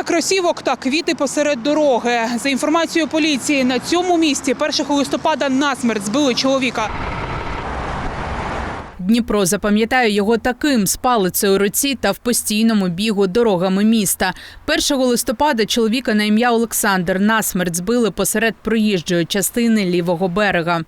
Пара кросівок та квіти посеред дороги. За інформацією поліції, на цьому місці 1 листопада насмерть збили чоловіка. Дніпро запам'ятає його таким з палицею руці та в постійному бігу дорогами міста. 1 листопада чоловіка на ім'я Олександр насмерть збили посеред проїжджої частини лівого берега.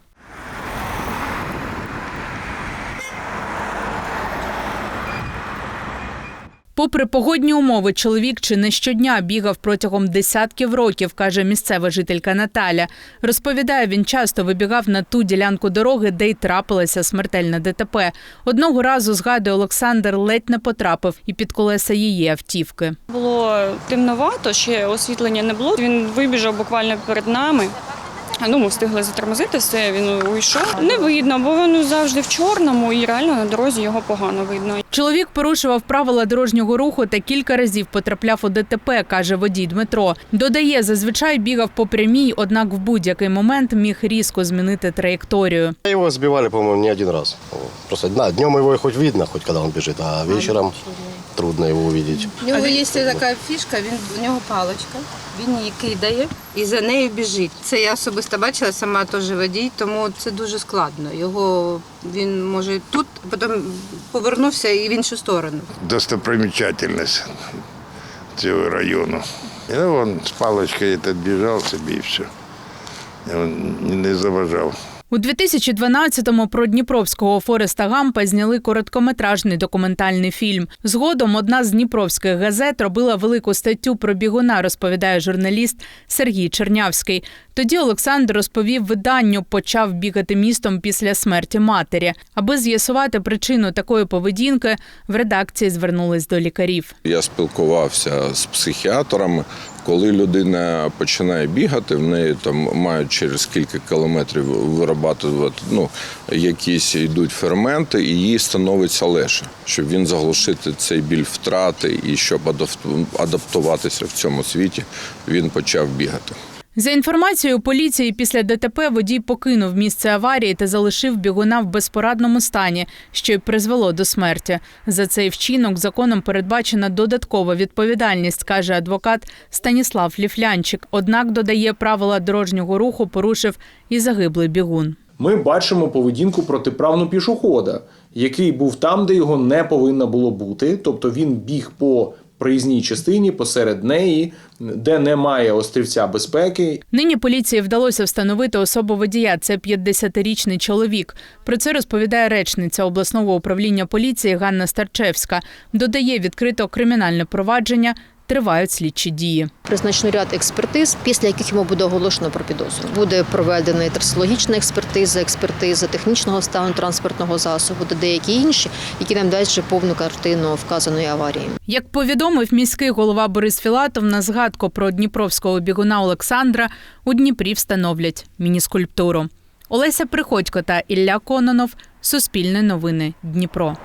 Попри погодні умови, чоловік чи не щодня бігав протягом десятків років, каже місцева жителька Наталя. Розповідає, він часто вибігав на ту ділянку дороги, де й трапилася смертельна ДТП. Одного разу згадує Олександр, ледь не потрапив і під колеса її автівки. Було темновато, ще освітлення не було. Він вибіжав буквально перед нами. Ну, ми встигли затормозити все, він уйшов. Не видно, бо він завжди в чорному і реально на дорозі його погано видно. Чоловік порушував правила дорожнього руху та кілька разів потрапляв у ДТП, каже водій Дмитро. Додає, зазвичай бігав по прямій, однак в будь-який момент міг різко змінити траєкторію. Його збивали, по-моєму, не один раз. Просто да, днем его хоть видно, хоть когда он бежит, а вечером трудно его увидеть. У нього є така фішка, він у нього паличка, він її кидає і за нею біжить. Це я особисто бачила, сама теж водій, тому це дуже складно. Його він може тут, потім повернувся і в іншу сторону. достопримечательность цього району. І він з паличкою этот біжав собі і все. Він не заважав. У 2012-му про Дніпровського Фореста Гампа зняли короткометражний документальний фільм. Згодом одна з дніпровських газет робила велику статтю про бігуна, розповідає журналіст Сергій Чернявський. Тоді Олександр розповів виданню, почав бігати містом після смерті матері. Аби з'ясувати причину такої поведінки, в редакції звернулись до лікарів. Я спілкувався з психіатрами. Коли людина починає бігати, в неї там мають через кілька кілометрів вирабатувати ну, якісь йдуть ферменти, і їй становиться легше, щоб він заглушити цей біль втрати і щоб адап- адаптуватися в цьому світі, він почав бігати. За інформацією поліції, після ДТП водій покинув місце аварії та залишив бігуна в безпорадному стані, що й призвело до смерті. За цей вчинок законом передбачена додаткова відповідальність, каже адвокат Станіслав Ліфлянчик. Однак додає правила дорожнього руху, порушив і загиблий бігун. Ми бачимо поведінку протиправну пішохода, який був там, де його не повинно було бути. Тобто він біг по проїзній частині посеред неї, де немає острівця безпеки, Нині поліції вдалося встановити особу водія. Це 50-річний чоловік. Про це розповідає речниця обласного управління поліції Ганна Старчевська. Додає відкрито кримінальне провадження. Тривають слідчі дії. Призначено ряд експертиз, після яких йому буде оголошено про підозру. Буде проведена трасологічна експертиза, експертиза технічного стану транспортного засобу та деякі інші, які нам дасть вже повну картину вказаної аварії. Як повідомив міський голова Борис Філатов, на згадку про дніпровського бігуна Олександра у Дніпрі встановлять мініскульптуру. Олеся Приходько та Ілля Кононов. Суспільне новини Дніпро.